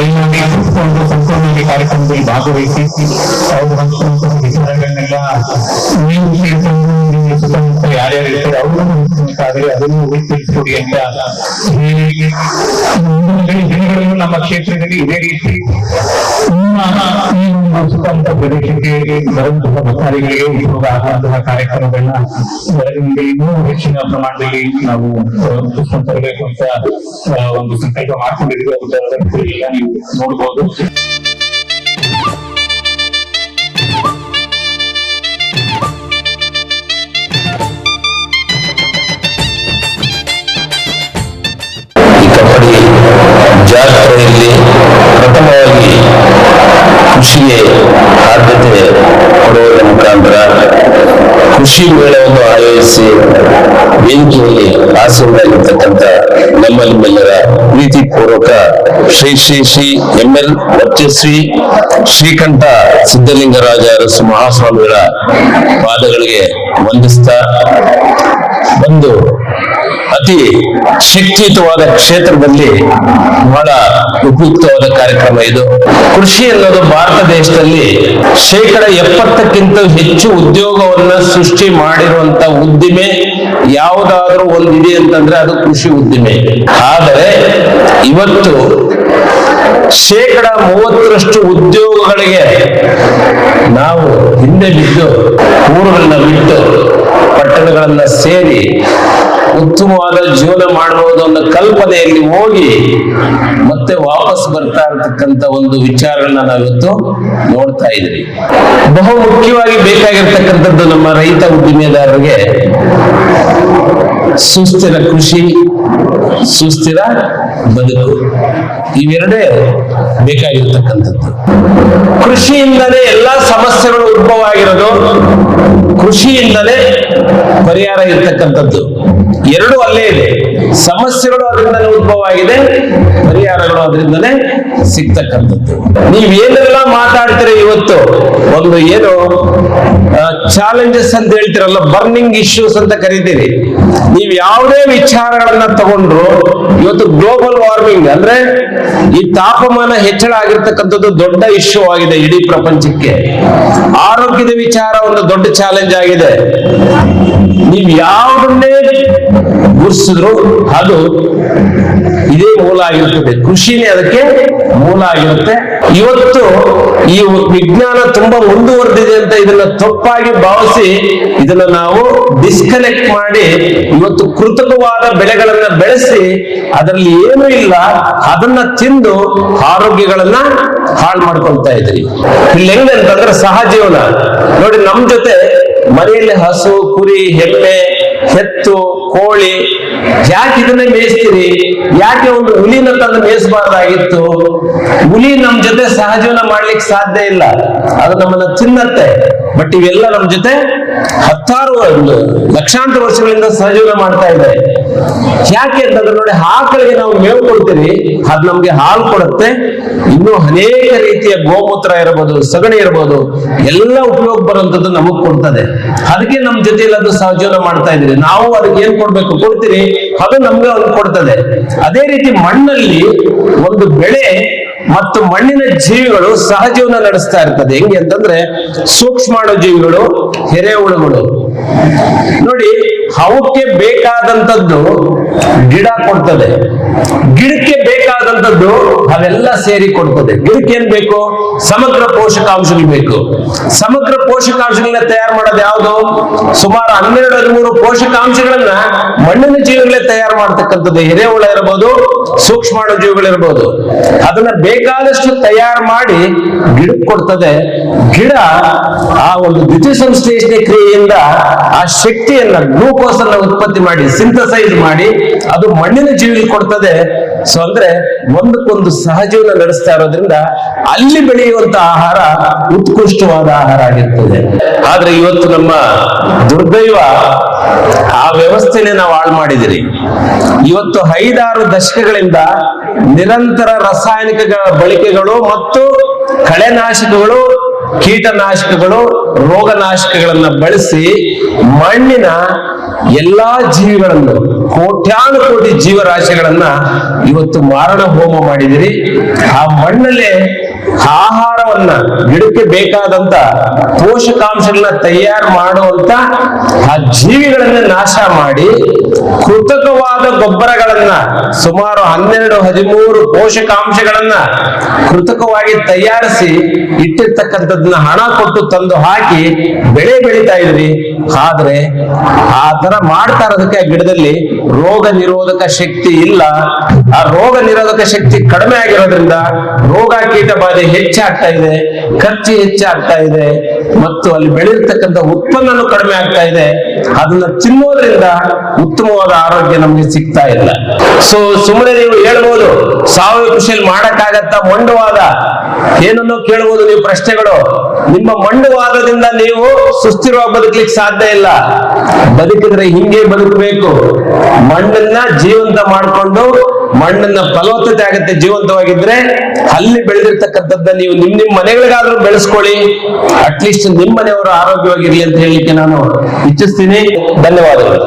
ಟ್ರೈನಲ್ಲಿ ಕುತ್ಕೊಂಡು ಕಾರ್ಯಕ್ರಮದಲ್ಲಿ ಭಾಗವಹಿಸಿ ಅವರು ಹಂಚಿಕೊಂಡು ವಿಚಾರಗಳನ್ನೆಲ್ಲ ನೀವು ಸುತ್ತಮುತ್ತ ಯಾರ್ಯಾರು ಇರ್ತಾರೆ ಅವರನ್ನು ಅದನ್ನು ಹೋಗಿ ಅಂತ ಮುಂದಿನ ದಿನಗಳಲ್ಲೂ ನಮ್ಮ ಕ್ಷೇತ್ರದಲ್ಲಿ ಇದೇ ರೀತಿ. ಒಂದು ಸುತ್ತಮುತ್ತ ಪ್ರದೇಶಕ್ಕೆ ಬರುವಂತಹ ಭಕ್ತಾದಿಗಳಿಗೆ ಉಪಯೋಗ ಆಗುವಂತಹ ಕಾರ್ಯಕ್ರಮಗಳನ್ನ ಇನ್ನೂ ಹೆಚ್ಚಿನ ಪ್ರಮಾಣದಲ್ಲಿ ನಾವು ತರಬೇಕು ಅಂತ ಒಂದು ಸಂಕಲ್ಪ ಮಾಡ್ಕೊಂಡಿದ್ದೀವಿ ಅದರ ನೀವು ನೋಡ್ಬೋದು. ಕೃಷಿಗೆ ಆದ್ಯತೆ ಕೊಡುವುದರ ಮುಖಾಂತರ ಕೃಷಿ ಮೇಳವನ್ನು ಆಯೋಜಿಸಿ ವೇದಿಕೆಯಲ್ಲಿ ಆಸೀನರಾಗಿರ್ತಕ್ಕಂಥ ನಮ್ಮ ನಿಮ್ಮೆಲ್ಲರ ಪ್ರೀತಿಪೂರ್ವಕ ಶ್ರೀ ಶ್ರೀ ಶ್ರೀ ಎಂ ಎಲ್ ವರ್ಚಸ್ವಿ ಶ್ರೀಕಂಠ ಸಿದ್ಧಲಿಂಗರಾಜ ಅರಸು ಮಹಾಸ್ವಾಮಿಗಳ ಪಾದಗಳಿಗೆ ವಂದಿಸ್ತಾ ಒಂದು ಅತಿ ಶಕ್ತಿಯುತವಾದ ಕ್ಷೇತ್ರದಲ್ಲಿ ಬಹಳ ಉಪಯುಕ್ತವಾದ ಕಾರ್ಯಕ್ರಮ ಇದು. ಕೃಷಿ ಅನ್ನೋದು ಭಾರತ ದೇಶದಲ್ಲಿ ಶೇಕಡ ಎಪ್ಪತ್ತಕ್ಕಿಂತ ಹೆಚ್ಚು ಉದ್ಯೋಗವನ್ನ ಸೃಷ್ಟಿ ಮಾಡಿರುವಂತ ಉದ್ದಿಮೆ ಯಾವುದಾದ್ರೂ ಒಂದಿದೆ ಅಂತಂದ್ರೆ ಅದು ಕೃಷಿ ಉದ್ದಿಮೆ. ಆದರೆ ಇವತ್ತು ಶೇಕಡ ಮೂವತ್ತರಷ್ಟು ಉದ್ಯೋಗಗಳಿಗೆ ನಾವು ಹಿಂದೆ ಬಿದ್ದು ಊರುಗಳನ್ನ ಬಿಟ್ಟು ಪಟ್ಟಣಗಳನ್ನ ಸೇರಿ ಉತ್ತಮವಾದ ಜೀವನ ಮಾಡಬಹುದು ಅನ್ನೋ ಕಲ್ಪನೆಯಲ್ಲಿ ಹೋಗಿ ಮತ್ತೆ ವಾಪಸ್ ಬರ್ತಾ ಇರತಕ್ಕಂತ ಒಂದು ವಿಚಾರಗಳನ್ನ ನಾವಿವತ್ತು ನೋಡ್ತಾ ಇದ್ರಿ ಬಹು ಮುಖ್ಯವಾಗಿ ಬೇಕಾಗಿರ್ತಕ್ಕಂಥದ್ದು ನಮ್ಮ ರೈತ ಉದ್ದಿಮೆದಾರರಿಗೆ ಸುಸ್ಥಿರ ಕೃಷಿ, ಸುಸ್ಥಿರ ಬದುಕು ಇವೆರಡೇ ಬೇಕಾಗಿರ್ತಕ್ಕಂಥದ್ದು. ಕೃಷಿಯಿಂದಲೇ ಎಲ್ಲಾ ಸಮಸ್ಯೆಗಳು ಉದ್ಭವ ಆಗಿರೋದು ಕೃಷಿಯಿಂದಲೇ ಪರಿಹಾರ ಇರ್ತಕ್ಕಂಥದ್ದು. ಎರಡು ಅಲ್ಲೇ ಇದೆ. ಸಮಸ್ಯೆಗಳು ಅದರಿಂದಲೇ ಉದ್ಭವ ಆಗಿದೆ ಪರಿಹಾರಗಳು ಅದರಿಂದಲೇ ಸಿಗ್ತಕ್ಕಂಥದ್ದು. ನೀವೇನೆಲ್ಲ ಮಾತಾಡ್ತೀರಿ ಇವತ್ತು? ಒಂದು ಏನು ಚಾಲೆಂಜಸ್ ಅಂತ ಹೇಳ್ತಿರಲ್ಲ ಬರ್ನಿಂಗ್ ಇಶ್ಯೂಸ್ ಅಂತ ಕರಿತೀರಿ. ನೀವು ಯಾವುದೇ ವಿಚಾರಗಳನ್ನ ತಗೊಂಡ್ರು, ಇವತ್ತು ಗ್ಲೋಬಲ್ ವಾರ್ಮಿಂಗ್ ಅಂದ್ರೆ ಈ ತಾಪಮಾನ ಹೆಚ್ಚಳ ಆಗಿರ್ತಕ್ಕಂಥದ್ದು ದೊಡ್ಡ ಇಶ್ಯೂ ಆಗಿದೆ ಇಡೀ ಪ್ರಪಂಚಕ್ಕೆ. ಆರೋಗ್ಯದ ವಿಚಾರ ಒಂದು ದೊಡ್ಡ ಚಾಲೆಂಜ್ ಆಗಿದೆ. ನೀವು ಯಾವುದನ್ನೇ ಗುರುಸಿದ್ರು ಅದು ಇದೇ ಮೂಲ ಆಗಿರುತ್ತದೆ. ಕೃಷಿನೇ ಅದಕ್ಕೆ ಮೂಲ ಆಗಿರುತ್ತೆ. ಇವತ್ತು ಈ ವಿಜ್ಞಾನ ತುಂಬಾ ಮುಂದುವರೆದಿದೆ ಅಂತ ಇದನ್ನ ತಪ್ಪಾಗಿ ಭಾವಿಸಿ ಇದನ್ನ ನಾವು ಡಿಸ್ಕನೆಕ್ಟ್ ಮಾಡಿ ಇವತ್ತು ಕೃತಕವಾದ ಬೆಳೆಗಳನ್ನ ಬೆಳೆಸಿ ಅದರಲ್ಲಿ ಏನು ಇಲ್ಲ, ಅದನ್ನ ತಿಂದು ಆರೋಗ್ಯಗಳನ್ನ ಹಾಳು ಮಾಡ್ಕೊಳ್ತಾ ಇದ್ರಿ. ಇಲ್ಲಿ ಹೆಂಗೆ ಅಂತಂದ್ರೆ ಸಹಜೀವನ ನೋಡಿ, ನಮ್ ಜೊತೆ ಮನೆಯಲ್ಲಿ ಹಸು, ಕುರಿ ಹೆಮ್ಮೆ ಹೆತ್ತು ಕೋಳಿ ಯಾಕೆ ಇದನ್ನೇ ಮೇಯಿಸ್ತೀರಿ? ಯಾಕೆ ಒಂದು ಹುಲಿನ ತಂದು ಮೇಯಿಸಬಾರ್ದಾಗಿತ್ತು? ಹುಲಿ ನಮ್ ಜೊತೆ ಸಹಜೀವನ ಮಾಡ್ಲಿಕ್ಕೆ ಸಾಧ್ಯ ಇಲ್ಲ. ಅದು ನಮ್ಮನ್ನ ತಿನ್ನತ್ತೆ. ಬಟ್ ಇವೆಲ್ಲ ನಮ್ ಜೊತೆ ಹತ್ತಾರು ಒಂದು ಲಕ್ಷಾಂತರ ವರ್ಷಗಳಿಂದ ಸಹಜೀವನ ಮಾಡ್ತಾ ಇದೆ. ಯಾಕೆ ಅಂತಂದ್ರೆ ನೋಡಿ ಆಕಳಿಗೆ ನಾವು ಮೇವು ಕೊಡ್ತೀವಿ ಅದು ನಮ್ಗೆ ಹಾಲು ಕೊಡುತ್ತೆ. ಇನ್ನೂ ಅನೇಕ ರೀತಿಯ ಗೋಮೂತ್ರ ಇರಬಹುದು ಸಗಣಿ ಇರಬಹುದು ಎಲ್ಲ ಉಪಯೋಗ ಬರುವಂತದ್ದು ನಮಗ್ ಕೊಡ್ತದೆ. ಅದಕ್ಕೆ ನಮ್ ಜೊತೆಯಲ್ಲಿ ಅದು ಸಹಜೀವನ ಮಾಡ್ತಾ ಇದ್ದೀವಿ. ನಾವು ಅದಕ್ಕೆ ಏನ್ ಕೊಡ್ಬೇಕು? ಕೊಡ್ತೀರಿ ಅದು ನಮ್ಗೆ ಅದು ಕೊಡ್ತದೆ. ಅದೇ ರೀತಿ ಮಣ್ಣಲ್ಲಿ ಒಂದು ಬೆಳೆ ಮತ್ತು ಮಣ್ಣಿನ ಜೀವಿಗಳು ಸಹಜೀವನ ನಡೆಸ್ತಾ ಇರ್ತದೆ. ಹೆಂಗೆ ಅಂತಂದ್ರೆ ಸೂಕ್ಷ್ಮಾಣು ಜೀವಿಗಳು ಎರೆಹುಳುಗಳು ನೋಡಿ ಅವಕ್ಕೆ ಬೇಕಾದಂತದ್ದು ಗಿಡ ಕೊಡ್ತದೆ. ಗಿಡಕ್ಕೆ ಬೇಕಾದಂತದ್ದು ಅವೆಲ್ಲ ಸೇರಿ ಕೊಡ್ತದೆ. ಗಿಡಕ್ಕೆ ಏನ್ ಬೇಕು? ಸಮಗ್ರ ಪೋಷಕಾಂಶಗಳು ಬೇಕು. ಸಮಗ್ರ ಪೋಷಕಾಂಶಗಳನ್ನ ತಯಾರು ಮಾಡೋದು ಯಾವುದು? ಸುಮಾರು ಹನ್ನೆರಡು ಹದಿಮೂರು ಪೋಷಕಾಂಶಗಳನ್ನ ಮಣ್ಣಿನ ಜೀವಿಗಳೇ ತಯಾರು ಮಾಡ್ತಕ್ಕಂಥದ್ದು. ಎರೆಹುಳ ಇರಬಹುದು ಸೂಕ್ಷ್ಮ ಜೀವಿಗಳಿರ್ಬೋದು ಅದನ್ನ ಬೇಕಾದಷ್ಟು ತಯಾರು ಮಾಡಿ ಗಿಡಕ್ಕೆ ಕೊಡ್ತದೆ. ಗಿಡ ಆ ಒಂದು ದ್ವಿತೀಯ ಸಂಶ್ಲೇಷಣೆ ಕ್ರಿಯೆಯಿಂದ ಆ ಶಕ್ತಿಯನ್ನ ಗ್ಲೂಕೋಸ್ ಉತ್ಪತ್ತಿ ಮಾಡಿ ಸಿಂಥಸೈಸ್ ಮಾಡಿ, ಅದು ಮಣ್ಣಿನ ಜೀವಿಗೆ ಕೊಡ್ತದೆ. ಸೊ ಅಂದ್ರೆ ಒಂದಕ್ಕೊಂದು ಸಹಜೀವನ ನಡೆಸ್ತಾ ಇರೋದ್ರಿಂದ ಅಲ್ಲಿ ಬೆಳೆಯುವಂತ ಆಹಾರ ಉತ್ಕೃಷ್ಟವಾದ ಆಹಾರ ಆಗಿರ್ತದೆ. ಆದ್ರೆ ಇವತ್ತು ನಮ್ಮ ದುರ್ದೈವ ಆ ವ್ಯವಸ್ಥೆನೆ ನಾವು ಹಾಳು ಮಾಡಿದಿರಿ. ಇವತ್ತು ಐದಾರು ದಶಕಗಳಿಂದ ನಿರಂತರ ರಾಸಾಯನಿಕ ಬಳಕೆಗಳು ಮತ್ತು ಕಳೆನಾಶಕಗಳು, ಕೀಟನಾಶಕಗಳು, ರೋಗನಾಶಕಗಳನ್ನ ಬಳಸಿ ಮಣ್ಣಿನ ಎಲ್ಲಾ ಜೀವಿಗಳನ್ನು ಕೋಟ್ಯಾನು ಕೋಟಿ ಜೀವರಾಶಿಗಳನ್ನ ಇವತ್ತು ಮಾರಣ ಹೋಮ ಮಾಡಿದಿರಿ. ಆ ಮಣ್ಣಲ್ಲೇ ಆಹಾರವನ್ನ ಗಿಡಕ್ಕೆ ಬೇಕಾದಂತ ಪೋಷಕಾಂಶಗಳನ್ನ ತಯಾರು ಮಾಡುವಂತ ಆ ಜೀವಿಗಳನ್ನ ನಾಶ ಮಾಡಿ ಕೃತಕವಾದ ಗೊಬ್ಬರಗಳನ್ನ ಸುಮಾರು ಹನ್ನೆರಡು, ಹದಿಮೂರು ಪೋಷಕಾಂಶಗಳನ್ನ ಕೃತಕವಾಗಿ ತಯಾರಿಸಿ ಇಟ್ಟಿರ್ತಕ್ಕಂಥದ್ದನ್ನ ಹಣ ಕೊಟ್ಟು ತಂದು ಹಾಕಿ ಬೆಳೆ ಬೆಳೀತಾ ಇದ್ರಿ ಆದ್ರೆ ಆ ತರ ಮಾಡ್ತಾ ಇರೋದಕ್ಕೆ ಆ ಗಿಡದಲ್ಲಿ ರೋಗ ನಿರೋಧಕ ಶಕ್ತಿ ಇಲ್ಲ. ಆ ರೋಗ ನಿರೋಧಕ ಶಕ್ತಿ ಕಡಿಮೆ ಆಗಿರೋದ್ರಿಂದ ರೋಗ ಕೀಟ ಬಾಧೆ ಹೆಚ್ಚಾಗ್ತಾ ಇದೆ, ಖರ್ಚು ಹೆಚ್ಚಾಗ್ತಾ ಇದೆ, ಮತ್ತು ಅಲ್ಲಿ ಬೆಳೆದಿರ್ತಕ್ಕಂಥ ಉತ್ಪನ್ನನು ಕಡಿಮೆ ಆಗ್ತಾ ಇದೆ. ಅದನ್ನ ತಿನ್ನೋದ್ರಿಂದ ಉತ್ತಮವಾದ ಆರೋಗ್ಯ ನಮ್ಗೆ ಸಿಗ್ತಾ ಇಲ್ಲ. ಸೊ ಸುಮ್ಮನೆ ನೀವು ಹೇಳ್ಬೋದು, ಸಾವಯವ ಕೃಷಿಯಲ್ಲಿ ಮಾಡಕ್ಕಾಗತ್ತ ಮಂಡುವಾದ? ಏನನ್ನೋ ಕೇಳ್ಬೋದು ನೀವು ಪ್ರಶ್ನೆಗಳು. ನಿಮ್ಮ ಮಂಡುವಾದದಿಂದ ನೀವು ಸುಸ್ಥಿರವಾಗಿ ಬದುಕಲಿಕ್ಕೆ ಸಾಧ್ಯ ಇಲ್ಲ. ಬದುಕಿದ್ರೆ ಹಿಂಗೆ ಬದುಕಬೇಕು. ಮಣ್ಣನ್ನ ಜೀವಂತ ಮಾಡಿಕೊಂಡು ಮಣ್ಣನ್ನ ಫಲವತ್ತತೆ ಆಗುತ್ತೆ, ಜೀವಂತವಾಗಿದ್ರೆ ಅಲ್ಲಿ ಬೆಳೆದಿರ್ತಕ್ಕಂಥದ್ದ ನೀವು ನಿಮ್ ನಿಮ್ ಮನೆಗಳಿಗಾದ್ರೂ ಬೆಳೆಸ್ಕೊಳ್ಳಿ. ಅಟ್ಲೀಸ್ಟ್ ನಿಮ್ ಮನೆಯವರು ಆರೋಗ್ಯವಾಗಿರ್ಲಿ ಅಂತ ಹೇಳಲಿಕ್ಕೆ ನಾನು ಇಚ್ಛಿಸ್ತೀನಿ. ಧನ್ಯವಾದಗಳು.